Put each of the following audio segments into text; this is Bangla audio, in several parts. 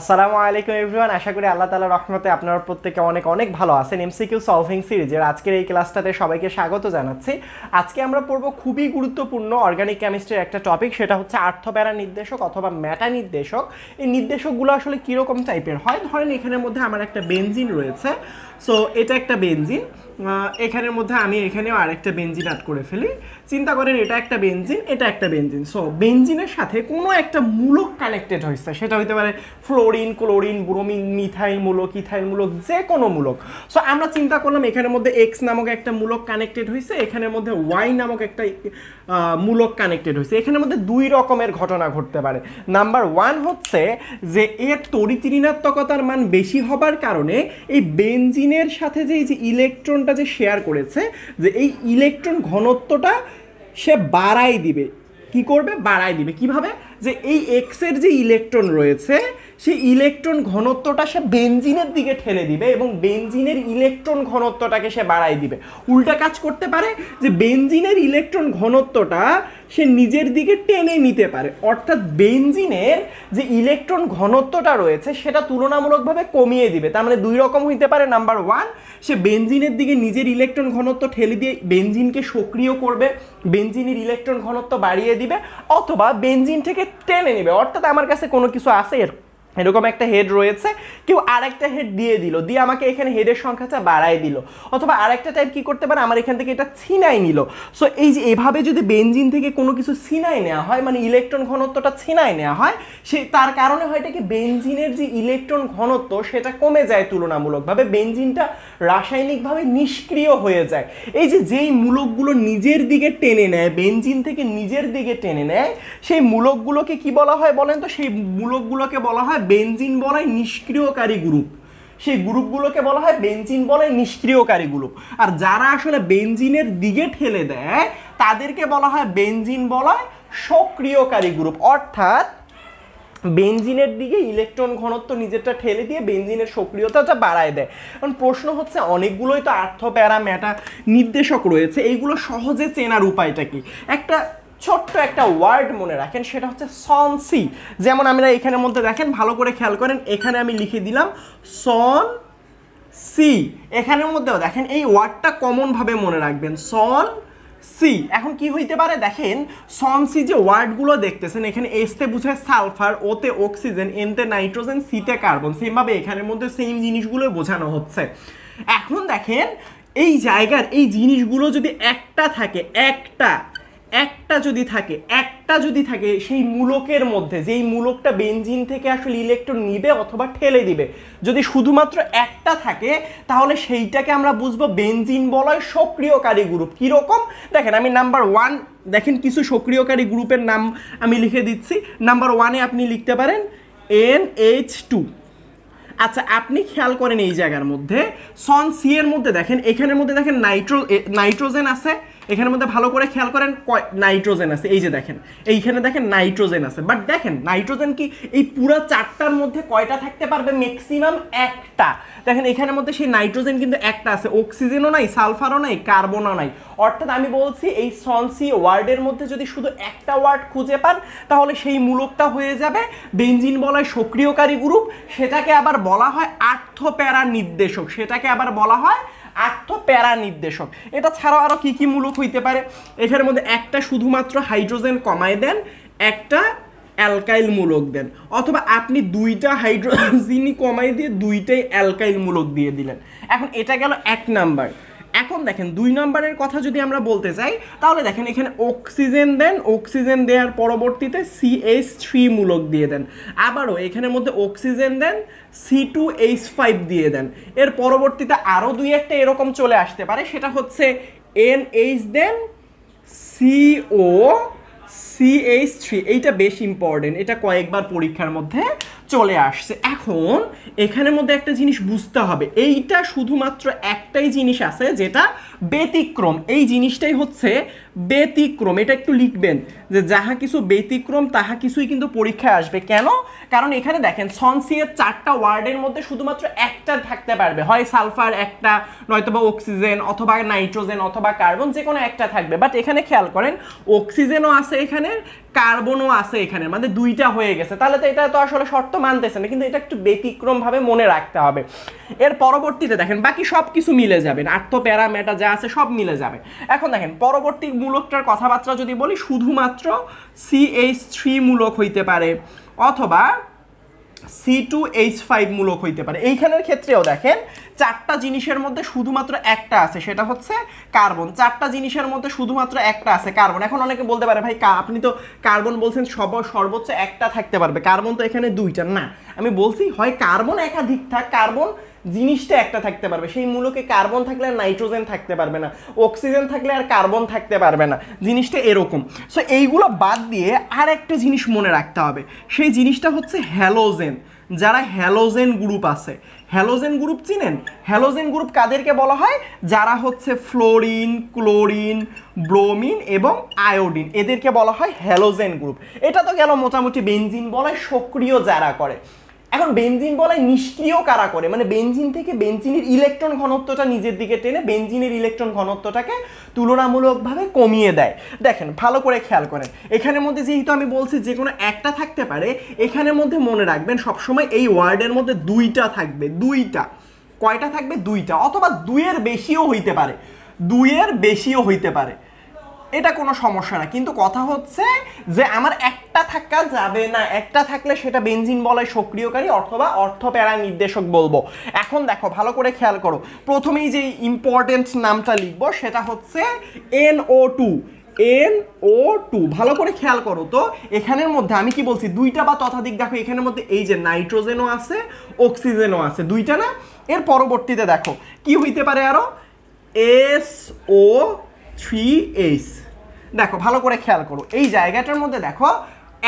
আসসালামু আলাইকুম এভরিওয়ান, আশা করি আল্লাহ তালা রহমতে আপনারা প্রত্যেকে অনেক অনেক ভালো আছেন। এমসিকিউ সলভিং সিরিজের আজকের এই ক্লাসটাতে সবাইকে স্বাগত জানাচ্ছি। আজকে আমরা পড়ব খুবই গুরুত্বপূর্ণ অর্গানিক কেমিস্ট্রির একটা টপিক সেটা হচ্ছে আর্থপ্যারা নির্দেশক অথবা ম্যাটা নির্দেশক। এই নির্দেশকগুলো আসলে কীরকম টাইপের হয়? ধরেন এখানের মধ্যে আমার একটা বেনজিন রয়েছে। সো এটা একটা বেনজিন এখানের মধ্যে আমি এখানেও আরেকটা বেঞ্জিন অ্যাড করে ফেলি। চিন্তা করেন, এটা একটা বেঞ্জিন এটা একটা বেঞ্জিন সো বেঞ্জিনের সাথে কোনো একটা মূলক কানেক্টেড হয়েছে সেটা হইতে পারে ফ্লোরিন ক্লোরিন ব্রোমিন মিথাইল মূলক ইথাইল মূলক, যে কোনো মূলক। সো আমরা চিন্তা করলাম এখানের মধ্যে এক্স নামক একটা মূলক কানেক্টেড হয়েছে এখানের মধ্যে ওয়াই নামক একটা মূলক কানেক্টেড হয়েছে এখানের মধ্যে দুই রকমের ঘটনা ঘটতে পারে। নাম্বার ওয়ান হচ্ছে যে এর তড়িৎ ঋণাত্মকতার মান বেশি হবার কারণে এই বেঞ্জিনের সাথে যে এই যে ইলেকট্রনটা যে শেয়ার করেছে, যে এই ইলেকট্রন ঘনত্বটা সে বাড়াই দিবে। কি করবে? বাড়াই দিবে। কীভাবে? যে এই এক্সের যে ইলেকট্রন রয়েছে সেই ইলেকট্রন ঘনত্বটা সে বেনজিনের দিকে ঠেলে দিবে এবং বেনজিনের ইলেকট্রন ঘনত্বটাকে সে বাড়াই দিবে। উল্টা কাজ করতে পারে যে বেনজিনের ইলেকট্রন ঘনত্বটা সে নিজের দিকে টেনে নিতে পারে। অর্থাৎ বেনজিনের যে ইলেকট্রন ঘনত্বটা রয়েছে সেটা তুলনামূলকভাবে কমিয়ে দিবে। তার মানে দুই রকম হইতে পারে। নাম্বার ওয়ান সে বেনজিনের দিকে নিজের ইলেকট্রন ঘনত্ব ঠেলে দিয়ে বেনজিনকে সক্রিয় করবে বেনজিনের ইলেকট্রন ঘনত্ব বাড়িয়ে দিবে, অথবা বেনজিন থেকে টেনে নেবে। অর্থাৎ আমার কাছে কোনো কিছু আছে এর এরকম একটা হেড রয়েছে। কেউ আরেকটা হেড দিয়ে দিল, দিয়ে আমাকে এখানে হেডের সংখ্যাটা বাড়ায় দিল। অথবা আরেকটা টাইপ কি করতে পারে, আমার এখান থেকে এটা ছিনাই নিল। সো এই যে এভাবে যদি বেঞ্জিন থেকে কোনো কিছু ছিনাই নেওয়া হয় মানে ইলেকট্রন ঘনত্বটা ছিনাই নেওয়া হয়, সে তার কারণে হয় এটা কি বেনজিনের যে ইলেকট্রন ঘনত্ব, সেটা কমে যায় তুলনামূলকভাবে বেঞ্জিনটা রাসায়নিকভাবে নিষ্ক্রিয় হয়ে যায়। এই যে যেই মূলকগুলো নিজের দিকে টেনে নেয় বেঞ্জিন থেকে নিজের দিকে টেনে নেয়, সেই মূলকগুলোকে কি বলা হয় বলেন তো? সেই মূলকগুলোকে বলা হয় বেনজিন বলায় নিষ্ক্রিয়কারী গ্রুপ। সেই গ্রুপগুলোকে বলা হয় বেনজিন বলে নিষ্ক্রিয়কারী গ্রুপ। আর যারা আসলে বেনজিনের দিকে ঠেলে দেয়, তাদেরকে বলা হয় বেনজিন বলায় সক্রিয়কারী গ্রুপ। অর্থাৎ বেনজিনের দিকে ইলেকট্রন ঘনত্ব নিজেরটা ঠেলে দিয়ে বেনজিনের সক্রিয়তাটা বাড়ায় দেয়। কারণ প্রশ্ন হচ্ছে, অনেকগুলোই তো আর্থ প্যারা ম্যাটা নির্দেশক রয়েছে। এইগুলো সহজে চেনার উপায়টা কি? একটা ছোট্ট একটা ওয়ার্ড মনে রাখেন, সেটা হচ্ছে সন সি যেমন আমরা এখানের মধ্যে দেখেন, ভালো করে খেয়াল করেন, এখানে আমি লিখে দিলাম সন সি এখানের মধ্যেও দেখেন, এই ওয়ার্ডটা কমনভাবে মনে রাখবেন সন সি এখন কি হইতে পারে, দেখেন সন সি যে ওয়ার্ডগুলো দেখতেছেন, এখানে এসতে বুঝায় সালফার ওতে অক্সিজেন এনতে নাইট্রোজেন সিতে কার্বন সেমভাবে এখানের মধ্যে সেম জিনিসগুলো বোঝানো হচ্ছে। এখন দেখেন, এই জায়গার এই জিনিসগুলো যদি একটা থাকে, একটা একটা যদি থাকে, একটা যদি থাকে, সেই মূলকের মধ্যে, যেই মূলকটা বেঞ্জিন থেকে আসলে ইলেকট্রন নিবে অথবা ঠেলে দিবে, যদি শুধুমাত্র একটা থাকে, তাহলে সেইটাকে আমরা বুঝব বেঞ্জিন বলয় সক্রিয়কারী গ্রুপ। কীরকম? দেখেন, আমি নাম্বার ওয়ান দেখেন কিছু সক্রিয়কারী গ্রুপের নাম আমি লিখে দিচ্ছি। নাম্বার ওয়ানে আপনি লিখতে পারেন এন এইচ টু আচ্ছা আপনি খেয়াল করেন এই জায়গার মধ্যে সন সি এর মধ্যে দেখেন, এখানের মধ্যে দেখেন নাইট্রো নাইট্রোজেন আছে এখানের মধ্যে ভালো করে খেয়াল করেন কয় নাইট্রোজেন আছে। এই যে দেখেন, এইখানে দেখেন নাইট্রোজেন আছে। বাট দেখেন, নাইট্রোজেন কি এই পুরো চারটার মধ্যে কয়টা থাকতে পারবে? ম্যাক্সিমাম একটা। দেখেন, এখানের মধ্যে সেই নাইট্রোজেন কিন্তু একটা আছে। অক্সিজেনও নাই সালফারও নাই কার্বনও নাই। অর্থাৎ আমি বলছি এই সনসি ওয়ার্ডের মধ্যে যদি শুধু একটা ওয়ার্ড খুঁজে পান, তাহলে সেই মূলকটা হয়ে যাবে বেঞ্জিন বলায় সক্রিয়কারী গ্রুপ। সেটাকে আবার বলা হয় আর্থপ্যারা নির্দেশক সেটাকে আবার বলা হয় আর্থপ্যারা নির্দেশক এটা ছাড়াও আরও কী কী মূলক হইতে পারে? এটার মধ্যে একটা শুধুমাত্র হাইড্রোজেন কমায় দেন, একটা অ্যালকাইল মূলক দেন। অথবা আপনি দুইটা হাইড্রোজিনই কমাই দিয়ে দুইটাই অ্যালকাইল মূলক দিয়ে দিলেন। এখন এটা গেল এক নাম্বার। এখন দেখেন দুই নম্বরের কথা যদি আমরা বলতে চাই, তাহলে দেখেন এখানে অক্সিজেন দেন অক্সিজেন দেওয়ার পরবর্তীতে সিএইচ থ্রি মূলক দিয়ে দেন। আবারও এখানের মধ্যে অক্সিজেন দেন সি টু এইচ ফাইভ দিয়ে দেন। এর পরবর্তীতে আরও দুই একটা এরকম চলে আসতে পারে, সেটা হচ্ছে N H then CO CH three এইটা বেশ ইম্পর্টেন্ট এটা কয়েকবার পরীক্ষার মধ্যে চলে আসছে। এখন এখানের মধ্যে একটা জিনিস বুঝতে হবে। এইটা শুধুমাত্র একটাই জিনিস আছে যেটা ব্যতিক্রম। এই জিনিসটাই হচ্ছে ব্যতিক্রম। এটা একটু লিখবেন যে যাহা কিছু ব্যতিক্রম, তাহা কিছুই কিন্তু পরীক্ষায় আসবে। কেন? কারণ এখানে দেখেন সনসিয়ের চারটা ওয়ার্ডের মধ্যে শুধুমাত্র একটা থাকতে পারবে। হয় সালফার একটা, নয়তোবা অক্সিজেন, অথবা নাইট্রোজেন, অথবা কার্বন যে কোনো একটা থাকবে। বাট এখানে খেয়াল করেন, অক্সিজেনও আছে এখানে, কার্বনও আছে এখানে। মানে দুইটা হয়ে গেছে। তাহলে তো এটা তো আসলে শর্ত মানতেছে না, কিন্তু এটা একটু ব্যতিক্রমভাবে মনে রাখতে হবে। এর পরবর্তীতে দেখেন, বাকি সব কিছু মিলে যাবেন আর্থ প্যারামেটা যা আছে, সব মিলে যাবে। এখন দেখেন, পরবর্তী মূলকটার কথাবার্তা যদি বলি, শুধুমাত্র সিএইচ থ্রি মূলক হইতে পারে, অথবা সি টু এইচ ফাইভ মূলক হইতে পারে। এইখানের ক্ষেত্রেও দেখেন, চারটা জিনিসের মধ্যে শুধুমাত্র একটা আছে, সেটা হচ্ছে কার্বন। চারটা জিনিসের মধ্যে শুধুমাত্র একটা আছে, কার্বন। এখন অনেকে বলতে পারে, ভাই আপনি তো কার্বন বলছেন, সব, সর্বোচ্চ একটা থাকতে পারবে। কার্বন তো এখানে দুইটা, না। আমি বলছি, হয় কার্বন একাধিক থাক, কার্বন জিনিসটা একটা থাকতে পারবে। সেই মূলকে কার্বন থাকলে আর নাইট্রোজেন থাকতে পারবে না। অক্সিজেন থাকলে আর কার্বন থাকতে পারবে না। জিনিসটা এরকম। সো এইগুলো বাদ দিয়ে আর একটা জিনিস মনে রাখতে হবে। সেই জিনিসটা হচ্ছে হ্যালোজেন। যারা হ্যালোজেন গ্রুপ আছে। হ্যালোজেন গ্রুপ চিনেন? হ্যালোজেন গ্রুপ কাদেরকে বলা হয়? যারা হচ্ছে ফ্লোরিন, ক্লোরিন, ব্রোমিন এবং আয়োডিন। এদেরকে বলা হয় হ্যালোজেন গ্রুপ। এটা তো গেল মোটামুটি বেনজিন বলায় সক্রিয় যারা করে। এখন বেনজিন বলায় নিষ্ক্রিয় কারা করে? মানে বেনজিন থেকে বেনজিনের ইলেকট্রন ঘনত্বটা নিজের দিকে টেনে বেনজিনের ইলেকট্রন ঘনত্বটাকে তুলনামূলকভাবে কমিয়ে দেয়। দেখেন, ভালো করে খেয়াল করেন। এখানের মধ্যে যেহেতু আমি বলছি যে কোনো একটা থাকতে পারে, এখানের মধ্যে মনে রাখবেন সবসময় এই ওয়ার্ডের মধ্যে দুইটা থাকবে, দুইটা। কয়টা থাকবে? দুইটা। অথবা দুইয়ের বেশিও হইতে পারে। দুইয়ের বেশিও হইতে পারে। এটা কোনো সমস্যা না। কিন্তু কথা হচ্ছে যে আমার একটা থাকা যাবে না। একটা থাকলে সেটা বেনজিন বলায় সক্রিয়কারী অথবা অর্থ প্যারা নির্দেশক বলব। এখন দেখো, ভালো করে খেয়াল করো। প্রথমেই যে ইম্পর্টেন্ট নামটা লিখব সেটা হচ্ছে N O two N O two ভালো করে খেয়াল করো তো। এখানের মধ্যে আমি কি বলছি? দুইটা বা তথাধিক দেখো, এখানের মধ্যে এই যে নাইট্রোজেনও আছে, অক্সিজেনও আছে। দুইটা না? এর পরবর্তীতে দেখো, কি হইতে পারে আরও? এস ও থ্রি এইচ দেখো, ভালো করে খেয়াল করো। এই জায়গাটার মধ্যে দেখো,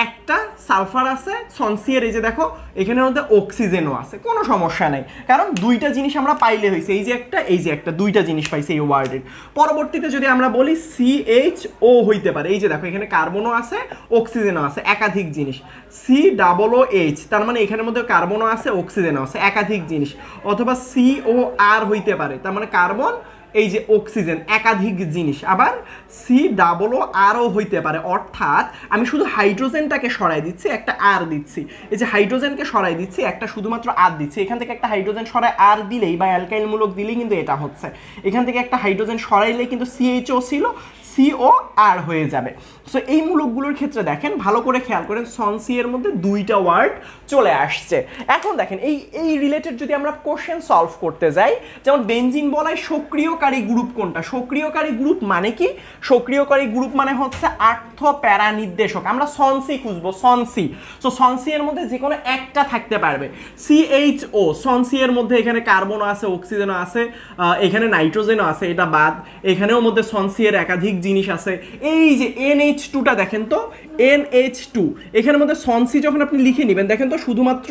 একটা সালফার আছে, সনসিয়ার এই যে দেখো, এখানের মধ্যে অক্সিজেনও আছে, কোনো সমস্যা নেই। কারণ দুইটা জিনিস আমরা পাইলে হয়েছে, এই যে একটা, এই যে একটা, দুইটা জিনিস পাইছে এই ওয়ার্ডের। পরবর্তীতে যদি আমরা বলি সি এইচ ও হইতে পারে, এই যে দেখো, এখানে কার্বনও আছে, অক্সিজেনও আছে, একাধিক জিনিস। সি ডাবল ও এইচ তার মানে এখানের মধ্যে কার্বনও আছে, অক্সিজেনও আছে, একাধিক জিনিস। অথবা সি ও আর হইতে পারে, তার মানে কার্বন এই যে অক্সিজেন একাধিক জিনিস। আবার সি ডাবলও আরও হইতে পারে, অর্থাৎ আমি শুধু হাইড্রোজেনটাকে সরাই দিচ্ছি, একটা আর দিচ্ছি। এই যে হাইড্রোজেনকে সরাই দিচ্ছি, একটা শুধুমাত্র আর দিচ্ছি। এখান থেকে একটা হাইড্রোজেন সরাই আর দিলেই বা অ্যালকাইলমূলক দিলেই কিন্তু এটা হচ্ছে। এখান থেকে একটা হাইড্রোজেন সরাইলেই কিন্তু সিএইচও ছিল সিও আর হয়ে যাবে। সো এই মূলকগুলোর ক্ষেত্রে দেখেন, ভালো করে খেয়াল করেন সনসি এর মধ্যে দুইটা ওয়ার্ড চলে আসছে। এখন দেখেন, এই এই রিলেটেড যদি আমরা কোশ্চেন সলভ করতে যাই, যেমন বেনজিন বলায় সক্রিয়কারী গ্রুপ কোনটা? সক্রিয়কারী গ্রুপ মানে কি? সক্রিয়কারী গ্রুপ মানে হচ্ছে আর্থ প্যারা নির্দেশক আমরা সনসি খুঁজবো সনসি সো সনসি এর মধ্যে যে কোনো একটা থাকতে পারবে। সিএইচও সনসি এর মধ্যে এখানে কার্বনও আছে অক্সিজেনও আছে এখানে নাইট্রোজেনও আছে, এটা বাদ। এখানেও মধ্যে সনসি এর একাধিক জিনিস আছে। এই যে এন এইচ টুটা দেখেন তো এন এইচ টু এখানের মধ্যে সনসি যখন আপনি লিখে নেবেন, দেখেন তো শুধুমাত্র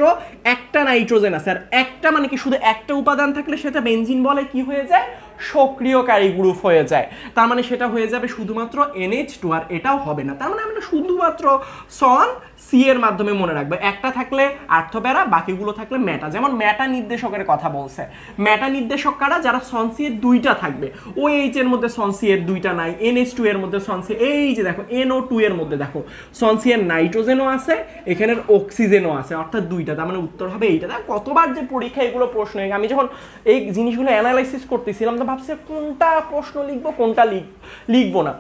একটা নাইট্রোজেন আছে। আর একটা মানে কি, শুধু একটা উপাদান থাকলে সেটা বেঞ্জিন বলে, কি হয়ে যায়? সক্রিয়কারী গ্রুপ হয়ে যায়। তার মানে সেটা হয়ে যাবে শুধুমাত্র এনএইচ টু আর এটাও হবে না। তার মানে আমরা শুধুমাত্র সন সি এর মাধ্যমে মনে রাখব। একটা থাকলে আর্থপ্যারা বাকিগুলো থাকলে ম্যাটা। যেমন ম্যাটা নির্দেশকের কথা বলছে। ম্যাটা নির্দেশক কারা? যারা সনসি এর দুইটা থাকবে। ও এইচ এর মধ্যে সনসি এর দুইটা নাই এনএইচ টু এর মধ্যে সন সনসি এই যে দেখো এনও টু এর মধ্যে দেখো সনসি এর নাইট্রোজেনও আছে, এখানের অক্সিজেনও আছে, অর্থাৎ দুইটা। তার মানে উত্তর হবে এইটা। কতবার যে পরীক্ষা এগুলো প্রশ্ন হয়। আমি যখন এই জিনিসগুলো অ্যানালাইসিস করতেছিলাম ভাবছি কোনটা প্রশ্ন লিখব, কোনটা লিখ, লিখব না?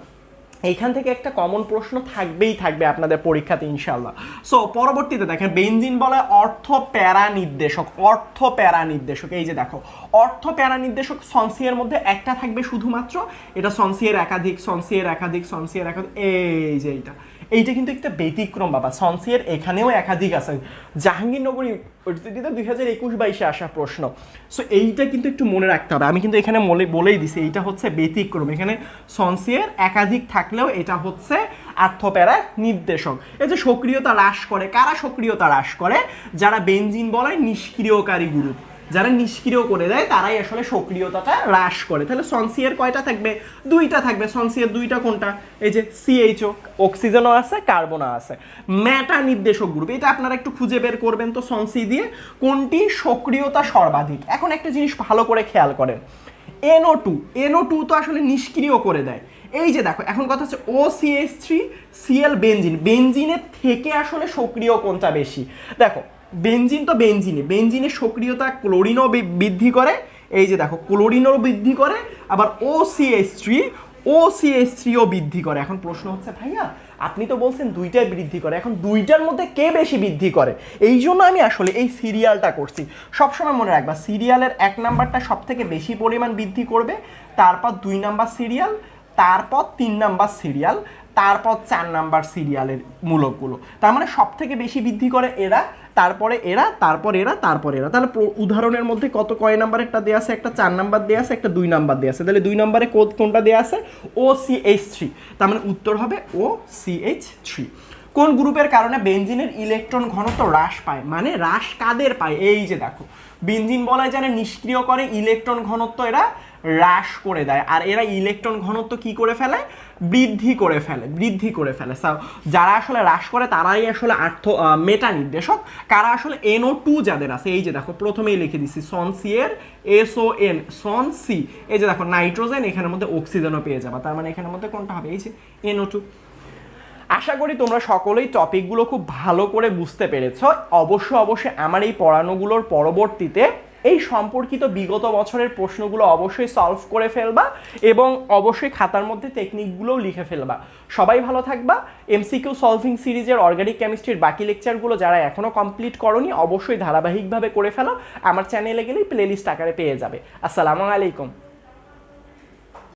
এইখান থেকে একটা কমন প্রশ্ন থাকবেই থাকবে আপনাদের পরীক্ষাতে ইনশাল্লাহ সো পরবর্তীতে দেখেন, বেনজিন বলে অর্থ প্যারা নির্দেশক, অর্থ প্যারা নির্দেশক। এই যে দেখো, অর্থ প্যারা নির্দেশক সনসিয়ের মধ্যে একটা থাকবে শুধুমাত্র, এটা সনসিয়ের একাধিক সনসিয়ের একাধিক সনসিয়ের একাধিক, এই যে এইটা। এইটা কিন্তু একটা ব্যতিক্রম, বাবা। সনসিয়ের এখানেও একাধিক আছে। জাহাঙ্গীরনগর ইউনিভার্সিটিতে দুই হাজার একুশ বাইশে আসা প্রশ্ন। সো এইটা কিন্তু একটু মনে রাখতে হবে। আমি কিন্তু এখানে মনে বলেই দিছি, এইটা হচ্ছে ব্যতিক্রম। এখানে সনসিয়ের একাধিক থাকলেও এটা হচ্ছে আর্থপ্যারা নির্দেশক। এই যে সক্রিয়তা হ্রাস করে, কারা সক্রিয়তা হ্রাস করে? যারা বেঞ্জিন বলায় নিষ্ক্রিয়কারী গ্রুপ যারা নিষ্ক্রিয় করে দেয়, তারাই আসলে সক্রিয়তাটা হ্রাস করে। তাহলে সনসিয়ের কয়টা থাকবে? দুইটা থাকবে। সনসিয়ের দুইটা কোনটা? এই যে সিএইচও অক্সিজেনও আছে কার্বনও আছে। ম্যাটা নির্দেশক গ্রুপ এটা আপনারা একটু খুঁজে বের করবেন তো সনসি দিয়ে, কোনটি সক্রিয়তা সর্বাধিক? এখন একটা জিনিস ভালো করে খেয়াল করেন। এনও টু এনও টু তো আসলে নিষ্ক্রিয় করে দেয়। এই যে দেখো, এখন কথা হচ্ছে O CS three CL benzene বেঞ্জিনের থেকে আসলে সক্রিয় কোনটা বেশি? দেখো বেঞ্জিন তো বেঞ্জিনে বেঞ্জিনের সক্রিয়তা ক্লোরিনও বৃদ্ধি করে। এই যে দেখো, ক্লোরিনও বৃদ্ধি করে, আবার O CS three O CS থ্রিও বৃদ্ধি করে। এখন প্রশ্ন হচ্ছে, ভাইয়া, আপনি তো বলছেন দুইটাই বৃদ্ধি করে। এখন দুইটার মধ্যে কে বেশি বৃদ্ধি করে? এই জন্য আমি আসলে এই সিরিয়ালটা করছি। সবসময় মনে রাখবা, সিরিয়ালের এক নাম্বারটা সব থেকে বেশি পরিমাণ বৃদ্ধি করবে, তারপর দুই নাম্বার সিরিয়াল, তারপর তিন নাম্বার সিরিয়াল, তারপর চার নাম্বার সিরিয়ালের মূলকগুলো। তার মানে সব থেকে বেশি বৃদ্ধি করে এরা তারপরে এরা, তারপর এরা তারপর এরা। তাহলে উদাহরণের মধ্যে কত কয় নাম্বারেরটা দেওয়া আছে? একটা চার নাম্বার দেওয়া আছে, একটা দুই নাম্বার দেওয়া আছে। তাহলে দুই নাম্বারে কোড কোনটা দেওয়া আছে? ও সি এইচ থ্রি তার মানে উত্তর হবে ও সি এইচ থ্রি কোন গ্রুপের কারণে বেঞ্জিনের ইলেকট্রন ঘনত্ব হ্রাস পায়? মানে হ্রাস কাদের পায়? এই যে দেখো। বেঞ্জিন বলা যায় নিষ্ক্রিয় করে ইলেকট্রন ঘনত্ব এরা হ্রাস করে দেয়। আর এরা ইলেকট্রন ঘনত্ব কি করে ফেলে? বৃদ্ধি করে ফেলে, বৃদ্ধি করে ফেলে। যারা আসলে হ্রাস করে, তারাই আসলে আর্থ মেটা নির্দেশক। কারা আসলে এনও টু যাদের আছে, এই যে দেখো, প্রথমেই লিখে দিচ্ছি সন সি এর এসও এন সন সি। এই যে দেখো, নাইট্রোজেন এখানের মধ্যে অক্সিজেনও পেয়ে যাবে। তার মানে এখানের মধ্যে কোনটা হবে? এই যে এনও টু আশা করি তোমরা সকলেই টপিকগুলো খুব ভালো করে বুঝতে পেরেছ। অবশ্য অবশ্যই আমার এই পড়ানোগুলোর পরবর্তীতে এই সম্পর্কিত বিগত বছরের প্রশ্নগুলো অবশ্যই সলভ করে ফেলবা এবং অবশ্যই খাতার মধ্যে টেকনিকগুলোও লিখে ফেলবা। সবাই ভালো থাকবা। এমসিকিউ সলভিং সিরিজের অর্গানিক কেমিস্ট্রির বাকি লেকচারগুলো যারা এখনও কমপ্লিট করনি, অবশ্যই ধারাবাহিকভাবে করে ফেলো। আমার চ্যানেলে গেলেই প্লেলিস্ট আকারে পেয়ে যাবে। আসসালামু আলাইকুম।